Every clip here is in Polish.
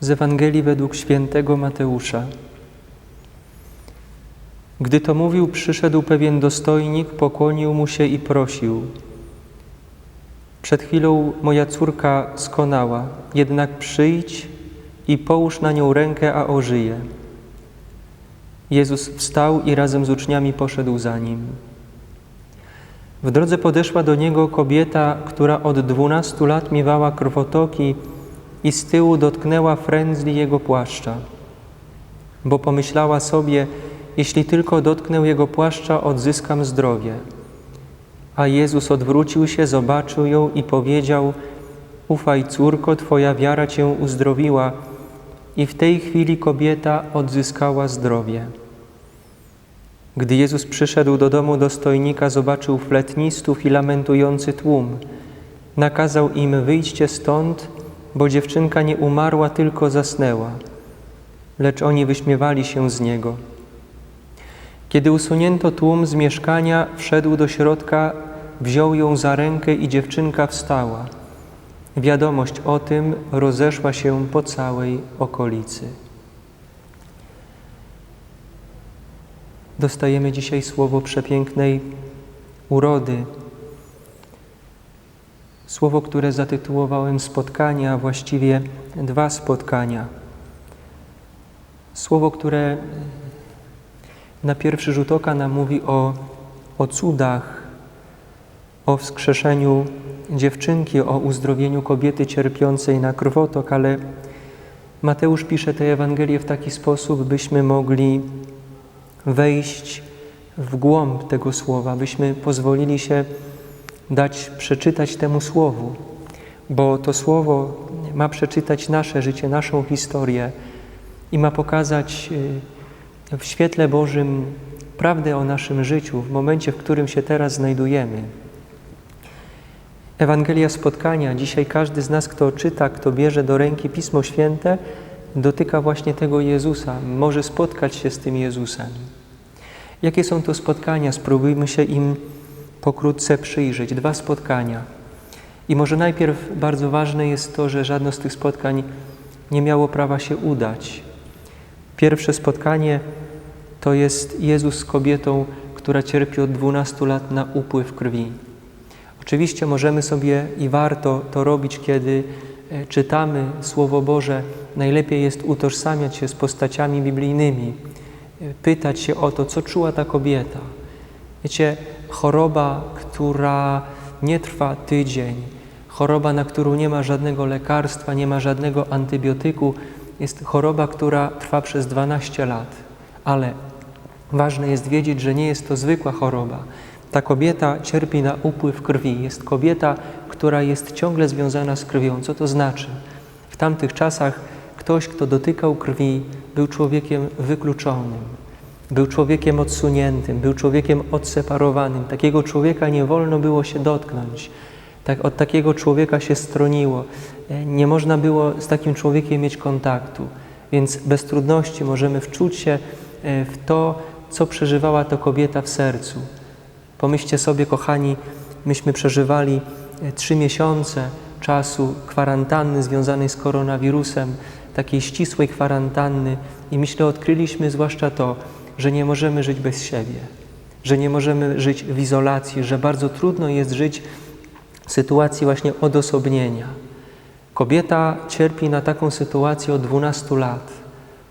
Z Ewangelii według świętego Mateusza. Gdy to mówił, przyszedł pewien dostojnik, pokłonił mu się i prosił. Przed chwilą moja córka skonała, jednak przyjdź i połóż na nią rękę, a ożyje. Jezus wstał i razem z uczniami poszedł za nim. W drodze podeszła do niego kobieta, która od dwunastu lat miewała krwotoki i z tyłu dotknęła frędzli jego płaszcza, bo pomyślała sobie, jeśli tylko dotknę jego płaszcza, odzyskam zdrowie. A Jezus odwrócił się, zobaczył ją i powiedział: Ufaj, córko, twoja wiara cię uzdrowiła. I w tej chwili kobieta odzyskała zdrowie. Gdy Jezus przyszedł do domu dostojnika, zobaczył fletnistów i lamentujący tłum. Nakazał im: Wyjdźcie stąd, bo dziewczynka nie umarła, tylko zasnęła. Lecz oni wyśmiewali się z niego. Kiedy usunięto tłum z mieszkania, wszedł do środka, wziął ją za rękę i dziewczynka wstała. Wiadomość o tym rozeszła się po całej okolicy. Dostajemy dzisiaj słowo przepięknej urody. Słowo, które zatytułowałem spotkania, a właściwie dwa spotkania. Słowo, które na pierwszy rzut oka nam mówi o, o cudach, o wskrzeszeniu dziewczynki, o uzdrowieniu kobiety cierpiącej na krwotok, ale Mateusz pisze tę Ewangelię w taki sposób, byśmy mogli wejść w głąb tego słowa, byśmy pozwolili się dać przeczytać temu słowu, bo to słowo ma przeczytać nasze życie, naszą historię i ma pokazać w świetle Bożym prawdę o naszym życiu w momencie, w którym się teraz znajdujemy. Ewangelia spotkania, dzisiaj każdy z nas, kto czyta, kto bierze do ręki Pismo Święte, dotyka właśnie tego Jezusa, może spotkać się z tym Jezusem. Jakie są to spotkania? Spróbujmy się im pokrótce przyjrzeć. Dwa spotkania. I może najpierw bardzo ważne jest to, że żadne z tych spotkań nie miało prawa się udać. Pierwsze spotkanie to jest Jezus z kobietą, która cierpi od 12 lat na upływ krwi. Oczywiście możemy sobie i warto to robić, kiedy czytamy Słowo Boże. Najlepiej jest utożsamiać się z postaciami biblijnymi, pytać się o to, co czuła ta kobieta. Wiecie, choroba, która nie trwa tydzień, choroba, na którą nie ma żadnego lekarstwa, nie ma żadnego antybiotyku, jest choroba, która trwa przez 12 lat. Ale ważne jest wiedzieć, że nie jest to zwykła choroba. Ta kobieta cierpi na upływ krwi. Jest kobieta, która jest ciągle związana z krwią. Co to znaczy? W tamtych czasach ktoś, kto dotykał krwi, był człowiekiem wykluczonym, był człowiekiem odsuniętym, był człowiekiem odseparowanym. Takiego człowieka nie wolno było się dotknąć. Tak, od takiego człowieka się stroniło. Nie można było z takim człowiekiem mieć kontaktu, więc bez trudności możemy wczuć się w to, co przeżywała to kobieta w sercu. Pomyślcie sobie, kochani, myśmy przeżywali trzy miesiące czasu kwarantanny związanej z koronawirusem, takiej ścisłej kwarantanny i myślę, odkryliśmy zwłaszcza to, że nie możemy żyć bez siebie, że nie możemy żyć w izolacji, że bardzo trudno jest żyć w sytuacji właśnie odosobnienia. Kobieta cierpi na taką sytuację od 12 lat.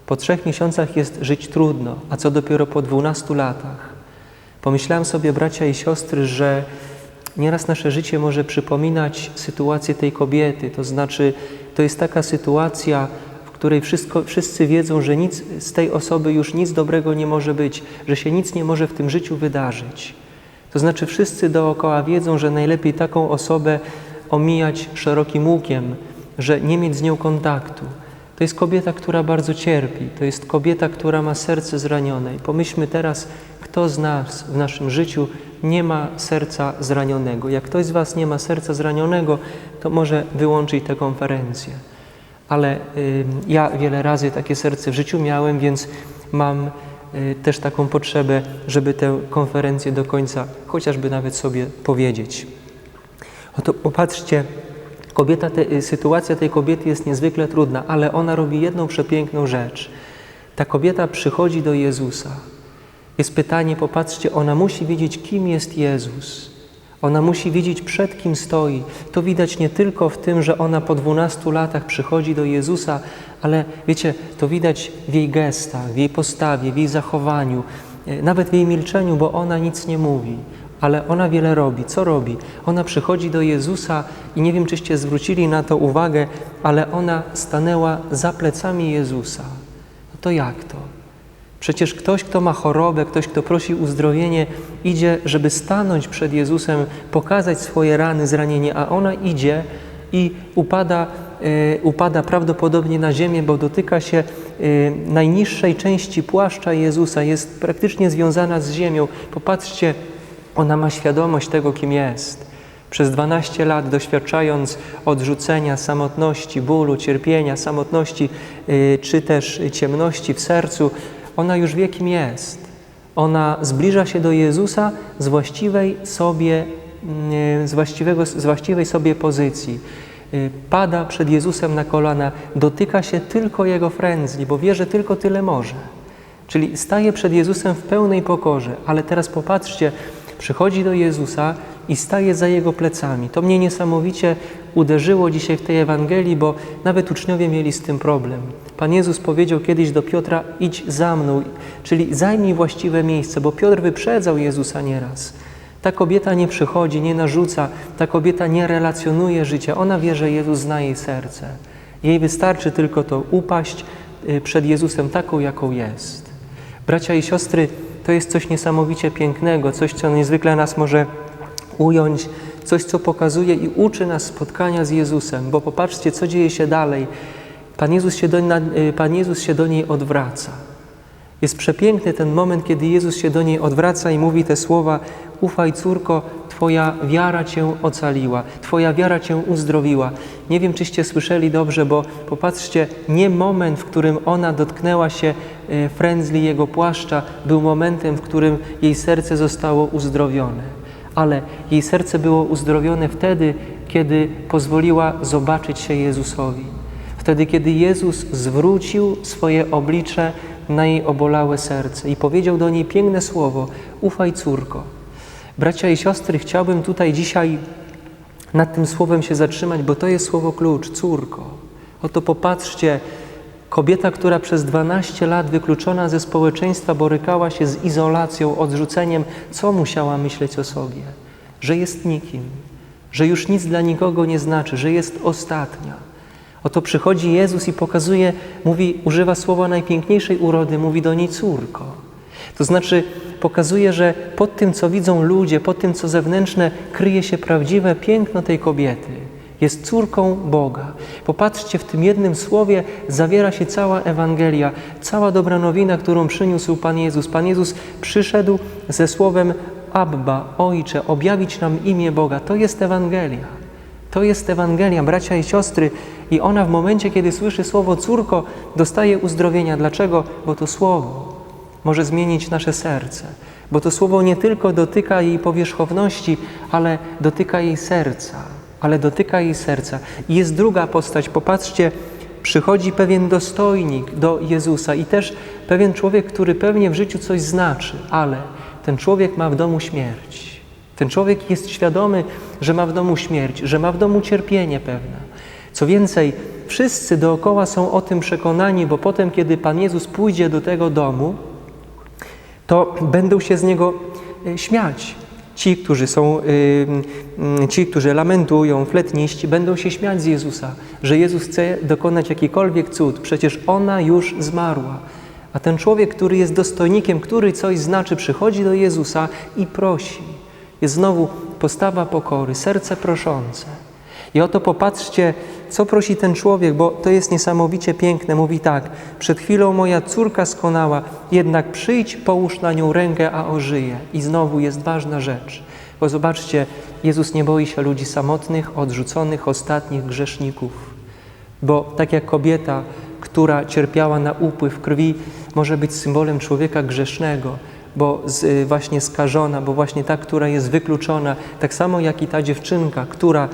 Po trzech miesiącach jest żyć trudno, a co dopiero po 12 latach. Pomyślałem sobie, bracia i siostry, że nieraz nasze życie może przypominać sytuację tej kobiety. To znaczy, to jest taka sytuacja, której wszystko, wszyscy wiedzą, że nic z tej osoby już nic dobrego nie może być, że się nic nie może w tym życiu wydarzyć. To znaczy, wszyscy dookoła wiedzą, że najlepiej taką osobę omijać szerokim łukiem, że nie mieć z nią kontaktu. To jest kobieta, która bardzo cierpi, to jest kobieta, która ma serce zranione. I pomyślmy teraz, kto z nas w naszym życiu nie ma serca zranionego. Jak ktoś z Was nie ma serca zranionego, to może wyłączyć tę konferencję. Ale ja wiele razy takie serce w życiu miałem, więc mam y, też taką potrzebę, żeby tę konferencję do końca chociażby nawet sobie powiedzieć. Oto popatrzcie, Kobieta, te, y, sytuacja tej kobiety jest niezwykle trudna, ale ona robi jedną przepiękną rzecz. Ta kobieta przychodzi do Jezusa. Jest pytanie, popatrzcie, ona musi wiedzieć, kim jest Jezus. Ona musi wiedzieć, przed kim stoi. To widać nie tylko w tym, że ona po 12 latach przychodzi do Jezusa, ale wiecie, to widać w jej gestach, w jej postawie, w jej zachowaniu, e, nawet w jej milczeniu, bo ona nic nie mówi. Ale ona wiele robi. Co robi? Ona przychodzi do Jezusa i nie wiem, czyście zwrócili na to uwagę, ale ona stanęła za plecami Jezusa. No to jak to? Przecież ktoś, kto ma chorobę, ktoś, kto prosi uzdrowienie, idzie, żeby stanąć przed Jezusem, pokazać swoje rany, zranienie, a ona idzie i upada, y, upada prawdopodobnie na ziemię, bo dotyka się y, najniższej części płaszcza Jezusa, jest praktycznie związana z ziemią. Popatrzcie, ona ma świadomość tego, kim jest. Przez 12 lat doświadczając odrzucenia, samotności, bólu, cierpienia, samotności y, czy też ciemności w sercu, ona już wie, kim jest. Ona zbliża się do Jezusa z właściwej sobie, mm, z, właściwego, z właściwej sobie pozycji. Y, pada przed Jezusem na kolana, dotyka się tylko Jego frędzli, bo wie, że tylko tyle może. Czyli staje przed Jezusem w pełnej pokorze. Ale teraz popatrzcie, przychodzi do Jezusa i staje za Jego plecami. To mnie niesamowicie uderzyło dzisiaj w tej Ewangelii, bo nawet uczniowie mieli z tym problem. Pan Jezus powiedział kiedyś do Piotra: idź za mną, czyli zajmij właściwe miejsce, bo Piotr wyprzedzał Jezusa nieraz. Ta kobieta nie przychodzi, nie narzuca, ta kobieta nie relacjonuje życia. Ona wie, że Jezus zna jej serce. Jej wystarczy tylko to upaść y, przed Jezusem taką, jaką jest. Bracia i siostry, to jest coś niesamowicie pięknego, coś, co niezwykle nas może ująć, coś, co pokazuje i uczy nas spotkania z Jezusem, bo popatrzcie, co dzieje się dalej. Pan Jezus się do, y, Pan Jezus się do niej odwraca. Jest przepiękny ten moment, kiedy Jezus się do niej odwraca i mówi te słowa: Ufaj, córko, Twoja wiara Cię ocaliła, Twoja wiara Cię uzdrowiła. Nie wiem, czyście słyszeli dobrze, bo popatrzcie, nie moment, w którym ona dotknęła się y, frędzli Jego płaszcza, był momentem, w którym jej serce zostało uzdrowione. Ale jej serce było uzdrowione wtedy, kiedy pozwoliła zobaczyć się Jezusowi. Wtedy, kiedy Jezus zwrócił swoje oblicze na jej obolałe serce i powiedział do niej piękne słowo: Ufaj, córko. Bracia i siostry, chciałbym tutaj dzisiaj nad tym słowem się zatrzymać, bo to jest słowo klucz, córko. Oto popatrzcie, kobieta, która przez 12 lat wykluczona ze społeczeństwa borykała się z izolacją, odrzuceniem, co musiała myśleć o sobie? Że jest nikim, że już nic dla nikogo nie znaczy, że jest ostatnia. Oto przychodzi Jezus i pokazuje, mówi, używa słowa najpiękniejszej urody, mówi do niej córko. To znaczy pokazuje, że pod tym, co widzą ludzie, pod tym, co zewnętrzne, kryje się prawdziwe piękno tej kobiety. Jest córką Boga. Popatrzcie, w tym jednym słowie zawiera się cała Ewangelia, cała dobra nowina, którą przyniósł Pan Jezus. Pan Jezus przyszedł ze słowem Abba, Ojcze, objawić nam imię Boga. To jest Ewangelia. To jest Ewangelia, bracia i siostry, i ona w momencie, kiedy słyszy słowo córko, dostaje uzdrowienia. Dlaczego? Bo to słowo może zmienić nasze serce, bo to słowo nie tylko dotyka jej powierzchowności, ale dotyka jej serca, ale dotyka jej serca. I jest druga postać, popatrzcie, przychodzi pewien dostojnik do Jezusa i też pewien człowiek, który pewnie w życiu coś znaczy, ale ten człowiek ma w domu śmierć. Ten człowiek jest świadomy, że ma w domu śmierć, że ma w domu cierpienie pewne. Co więcej, wszyscy dookoła są o tym przekonani, bo potem, kiedy Pan Jezus pójdzie do tego domu, to będą się z niego e, śmiać. Ci, którzy są, ci, którzy lamentują, fletniści, będą się śmiać z Jezusa, że Jezus chce dokonać jakikolwiek cud. Przecież ona już zmarła. A ten człowiek, który jest dostojnikiem, który coś znaczy, przychodzi do Jezusa i prosi. Jest znowu postawa pokory, serce proszące. I oto popatrzcie, co prosi ten człowiek, bo to jest niesamowicie piękne. Mówi tak: Przed chwilą moja córka skonała, jednak przyjdź, połóż na nią rękę, a ożyje. I znowu jest ważna rzecz, bo zobaczcie, Jezus nie boi się ludzi samotnych, odrzuconych, ostatnich grzeszników. Bo tak jak kobieta, która cierpiała na upływ krwi, może być symbolem człowieka grzesznego, bo z, y, właśnie skażona, bo właśnie ta, która jest wykluczona, tak samo jak i ta dziewczynka, która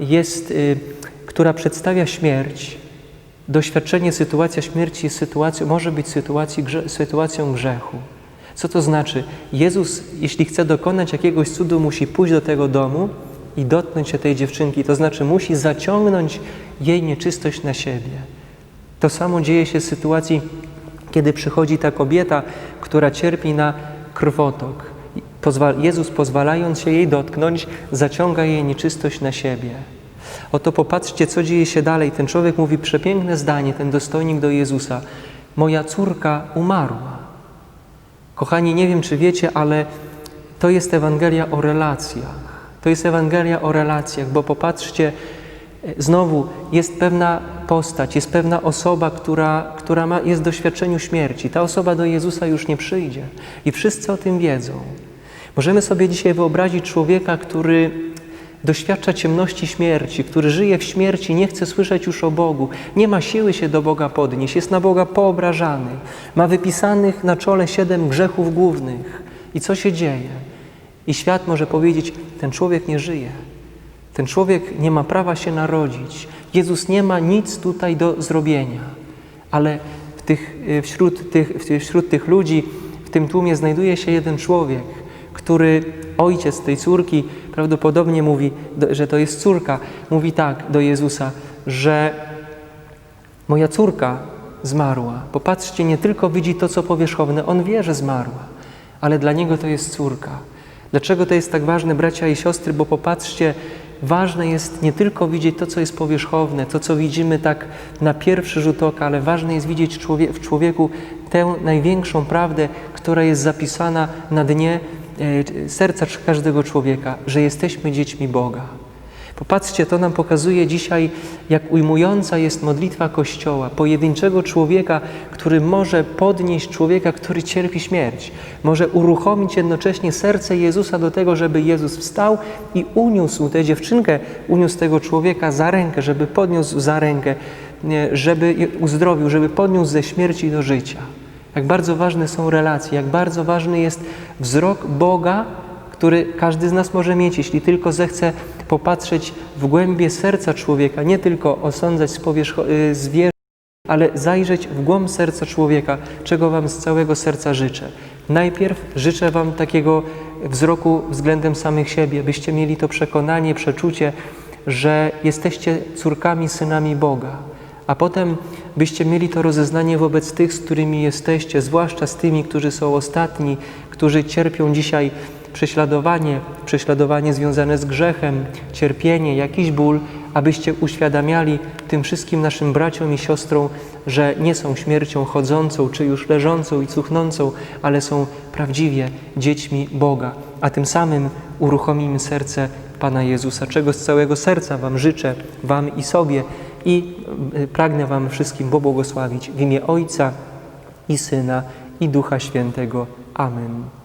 jest y, która przedstawia śmierć, doświadczenie, sytuacja śmierci jest sytuacją, może być sytuacji, sytuacją grzechu. Co to znaczy? Jezus, jeśli chce dokonać jakiegoś cudu, musi pójść do tego domu i dotknąć się tej dziewczynki. To znaczy, musi zaciągnąć jej nieczystość na siebie. To samo dzieje się w sytuacji, kiedy przychodzi ta kobieta, która cierpi na krwotok. Jezus, pozwalając się jej dotknąć, zaciąga jej nieczystość na siebie. Oto popatrzcie, co dzieje się dalej. Ten człowiek mówi przepiękne zdanie, ten dostojnik do Jezusa. Moja córka umarła. Kochani, nie wiem, czy wiecie, ale to jest Ewangelia o relacjach. To jest Ewangelia o relacjach, bo popatrzcie, znowu jest pewna postać, jest pewna osoba, która, która ma, jest w doświadczeniu śmierci. Ta osoba do Jezusa już nie przyjdzie i wszyscy o tym wiedzą. Możemy sobie dzisiaj wyobrazić człowieka, który doświadcza ciemności śmierci, który żyje w śmierci, nie chce słyszeć już o Bogu, nie ma siły się do Boga podnieść, jest na Boga poobrażany, ma wypisanych na czole siedem grzechów głównych. I co się dzieje? I świat może powiedzieć: ten człowiek nie żyje, ten człowiek nie ma prawa się narodzić, Jezus nie ma nic tutaj do zrobienia. Ale w tych, wśród, tych, wśród tych ludzi, w tym tłumie znajduje się jeden człowiek, który ojciec tej córki prawdopodobnie mówi, że to jest córka, mówi tak do Jezusa, że moja córka zmarła. Popatrzcie, nie tylko widzi to, co powierzchowne, on wie, że zmarła, ale dla niego to jest córka. Dlaczego to jest tak ważne, bracia i siostry? Bo popatrzcie, ważne jest nie tylko widzieć to, co jest powierzchowne, to, co widzimy tak na pierwszy rzut oka, ale ważne jest widzieć w człowieku tę największą prawdę, która jest zapisana na dnie serca każdego człowieka, że jesteśmy dziećmi Boga. Popatrzcie, to nam pokazuje dzisiaj, jak ujmująca jest modlitwa Kościoła, pojedynczego człowieka, który może podnieść człowieka, który cierpi śmierć. Może uruchomić jednocześnie serce Jezusa do tego, żeby Jezus wstał i uniósł tę dziewczynkę, uniósł tego człowieka za rękę, żeby podniósł za rękę, żeby uzdrowił, żeby podniósł ze śmierci do życia. Jak bardzo ważne są relacje, jak bardzo ważny jest wzrok Boga, który każdy z nas może mieć, jeśli tylko zechce popatrzeć w głębie serca człowieka, nie tylko osądzać z, powierzch- z ale zajrzeć w głąb serca człowieka, czego Wam z całego serca życzę. Najpierw życzę Wam takiego wzroku względem samych siebie, byście mieli to przekonanie, przeczucie, że jesteście córkami, synami Boga a potem byście mieli to rozeznanie wobec tych, z którymi jesteście, zwłaszcza z tymi, którzy są ostatni, którzy cierpią dzisiaj prześladowanie, prześladowanie związane z grzechem, cierpienie, jakiś ból, abyście uświadamiali tym wszystkim naszym braciom i siostrom, że nie są śmiercią chodzącą, czy już leżącą i cuchnącą, ale są prawdziwie dziećmi Boga, a tym samym uruchomimy serce Pana Jezusa, czego z całego serca Wam życzę, Wam i sobie i y, pragnę Wam wszystkim pobłogosławić w imię Ojca i Syna i Ducha Świętego. Amen.